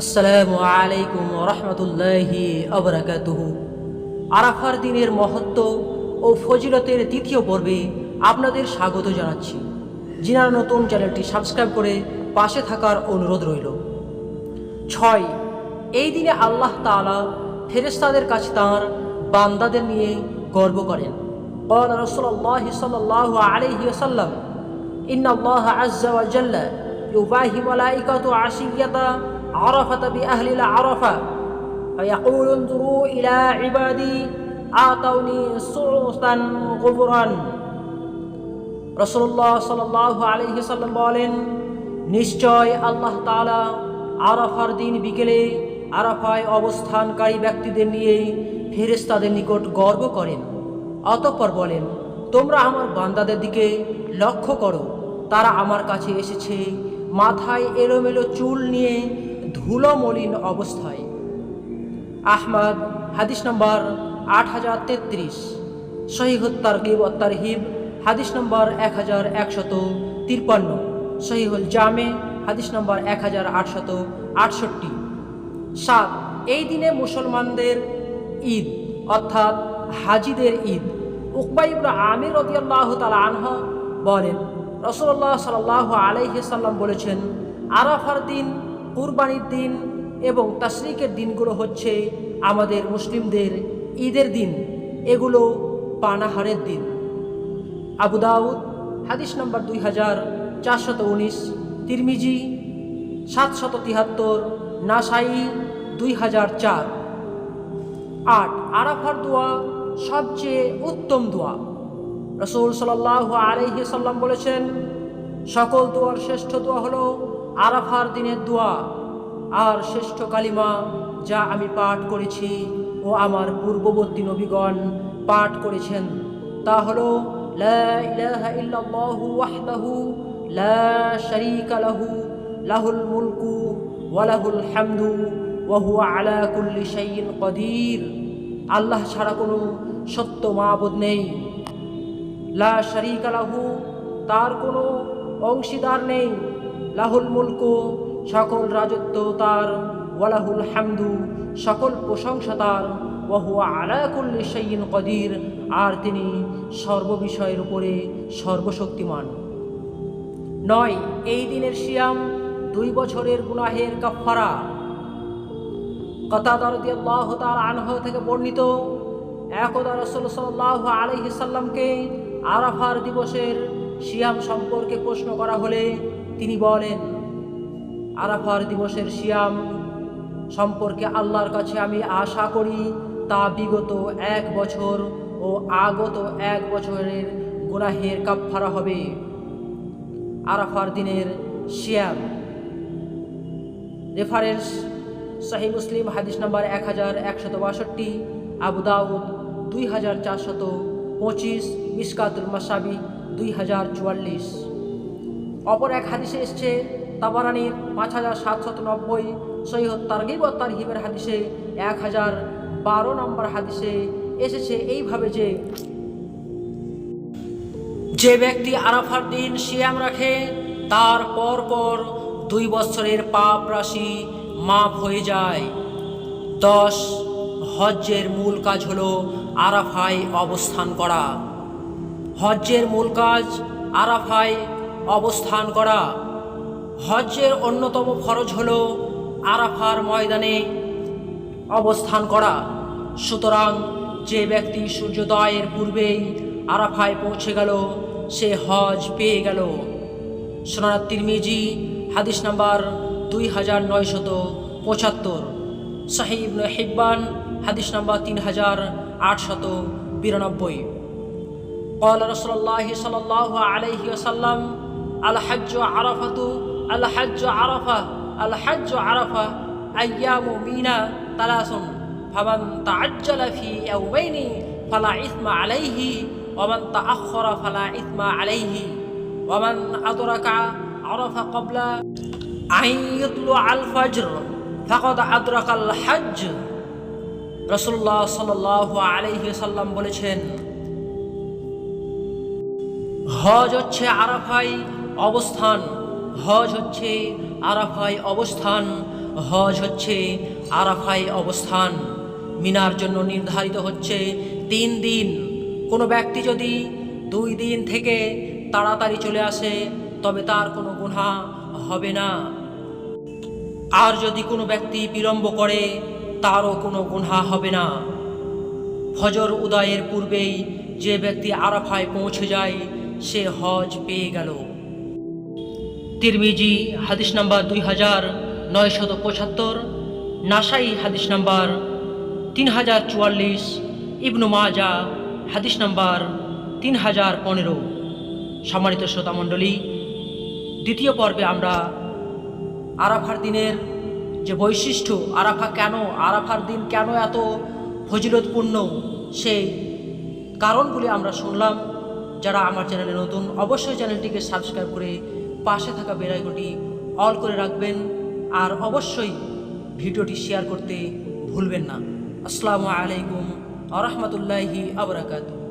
আসসালামু আলাইকুম রহমতুল্লাহি আবরাকাতুহ আরাফার দিনের মহত্ব ও ফজিলতের দ্বিতীয় পর্বে আপনাদের স্বাগত জানাচ্ছি। যিনারা নতুন চ্যানেলটি সাবস্ক্রাইব করে পাশে থাকার অনুরোধ রইল। ছয়, এই দিনে আল্লাহ তাআলা ফেরেশতাদের কাছে তাঁর বান্দাদের নিয়ে গর্ব করেন। قال رسول الله صلى الله عليه وسلم إن الله عز وجل يباهي ملائكة عشية عرفة بأهل العرفة فيقول انظروا إلى عبادي آتوني سعوثا غفرا রসুল্লাহ সাল্লাহ আলহি সাল্লাম বলেন নিশ্চয় আল্লাহ তালা আরাফার দিন বিকেলে আরাফায় অবস্থানকারী ব্যক্তিদের নিয়ে ফেরেস্তাদের নিকট গর্ব করেন অতঃপর বলেন, তোমরা আমার বান্দাদের দিকে লক্ষ্য করো। তারা আমার কাছে এসেছে মাথায় এলোমেলো চুল নিয়ে ধুলো মলিন অবস্থায়। আহমদ, হাদিস নম্বর আট হাজার তেত্রিশ। শহীদ তারগিব ও তারহিব, হাদিস নম্বর এক হাজার একশত তিরপান্ন। শহীহুল জামে, হাদিস নম্বর এক হাজার আটশত আটষট্টি। সাত, এই দিনে মুসলমানদের ঈদ, অর্থাৎ হাজিদের ঈদ। উকবাইবুল আমির রদিয়াল্লাহ তালা আনহা বলেন রসল্লাহ সাল্লাহ আলাইসাল্লাম বলেছেন, আরাফার দিন, কুরবানির দিন এবং তাসরিকের দিনগুলো হচ্ছে আমাদের মুসলিমদের ঈদের দিন। এগুলো পানাহারের দিন। আবু দাউদ, হাদিস নম্বর দুই হাজার চারশত উনিশ, তিরমিজি সাতশত তিহাত্তর, নাসাই দুই হাজার চার। আট, আরাফার দোয়া সবচেয়ে উত্তম দোয়া। রসুল সাল্লাহ আলহি সাল্লাম বলেছেন, সকল দোয়ার শ্রেষ্ঠ দোয়া হলো আরাফার দিনের দোয়া আর শ্রেষ্ঠ কালিমা যা আমি পাঠ করেছি ও আমার পূর্ববর্তী নবীগণ পাঠ করেছেন। তা হল লাহু, লাহুল মুলকু ওয়া লাহুল হামদু ওয়া হুয়া আলা কুল্লি শাইইন কদির। আল্লাহ ছাড়া কোনো সত্য মাবুদ নেই। লা শারীকা লাহু, তার কোনো অংশীদার নেই। লাহুল মুলকু, সকল রাজত্ব তার। ওয়ালাহুল হামদু, সকল প্রশংসা তার। ওয়াহুয়া আলা কুল্লি কদির, আর তিনি সর্ববিষয়ের উপরে সর্বশক্তিমান। নয়, এই দিনের শিয়াম দুই বছরের গুনাহের কাফারা কতাদারদিয়াল্লাহ তার আনহ থেকে বর্ণিত, একদা রসুল সাল্লাহ আলহি সাল্লামকে আরাফার দিবসের শিয়াম সম্পর্কে প্রশ্ন করা হলে তিনি বলেন, আরাফার দিবসের শিয়াম সম্পর্কে আল্লাহর কাছে আমি আশা করি তা বিগত এক বছর ও আগত এক বছরের গুনাহের কাফারা হবে। আরাফার দিনের শিয়াম রেফারেন্স শাহি মুসলিম, হাদিস নাম্বার এক হাজার একশত বাষট্টি, আবু দাউদ দুই হাজার চারশত পঁচিশ, মিসকাতুল মাসাবি দুই হাজার চুয়াল্লিশ। অপর এক হাদিসে এসছে, তাবারানির পাঁচ হাজার সাতশত নব্বই সৈয়দ তারগিব ও হাদিসে এক হাজার বারো নম্বর হাদিসে এসেছে এইভাবে যে যে ব্যক্তি আরাফার দিন শিয়াম রাখে, তার পর পর দুই বছরের পাপ রাশি মাফ হয়ে যায়। দশ, হজ্জের মূল কাজ হলো আরাফায় অবস্থান করা। হজ্জের মূল কাজ আরাফায় অবস্থান করা। হজ্জের অন্যতম ফরজ হল আরাফার ময়দানে অবস্থান করা। সুতরাং যে ব্যক্তি সূর্যোদয়ের পূর্বেই আরাফায় পৌঁছে গেল, সে হজ পেয়ে গেল। সোনার তিরমিজি, হাদিস নাম্বার দুই হাজার নয়শত পঁচাত্তর সাহিব হিব্বান হাদিস নাম্বার তিন হাজার আটশত বিরানব্বই قال رسول الله صلى الله عليه وسلم الحج عرفة الحج عرفة الحج عرفة أيام مينا ثلاث فمن تعجل في يومين فلا إثم عليه ومن تأخر فلا إثم عليه ومن أدرك عرفة قبل আইয়ুতলু আল ফজর, ফাকদ আদরাকাল হজ রসুল্লাহ সাল আলহি সাল্লাম বলেছেন, হজ হচ্ছে আরাফাই অবস্থান, হজ হচ্ছে অবস্থান, হজ হচ্ছে অবস্থান। মিনার জন্য নির্ধারিত হচ্ছে তিন দিন। কোনো ব্যক্তি যদি দুই দিন থেকে তাড়াতাড়ি চলে আসে, তবে তার কোনো গুণা হবে না। আর যদি কোনো ব্যক্তি বিলম্ব করে, তারও কোনো গুণা হবে না। ফজর উদয়ের পূর্বেই যে ব্যক্তি আরাফায় পৌঁছে যায়, সে হজ পেয়ে গেল। তিরমিজি হাদিস নাম্বার দুই হাজার নয়শত পঁচাত্তর, নাসাই হাদিস নাম্বার তিন হাজার চুয়াল্লিশ, ইবনু মাজা হাদিস নাম্বার তিন হাজার পনেরো। সম্মানিত শ্রোতামণ্ডলী, দ্বিতীয় পর্বে আমরা আরাফার দিনের যে বৈশিষ্ট্য, আরাফা কেন, আরাফার দিন কেন এত ফজিলতপূর্ণ? সেই কারণগুলি আমরা শুনলাম। যারা আমার চ্যানেলে নতুন, অবশ্যই চ্যানেলটিকে সাবস্ক্রাইব করে পাশে থাকা বেলাইকনটি অল করে রাখবেন। আর অবশ্যই ভিডিওটি শেয়ার করতে ভুলবেন না। আসসালামু আলাইকুম আ রহমতুল্লাহি আবরাকাতু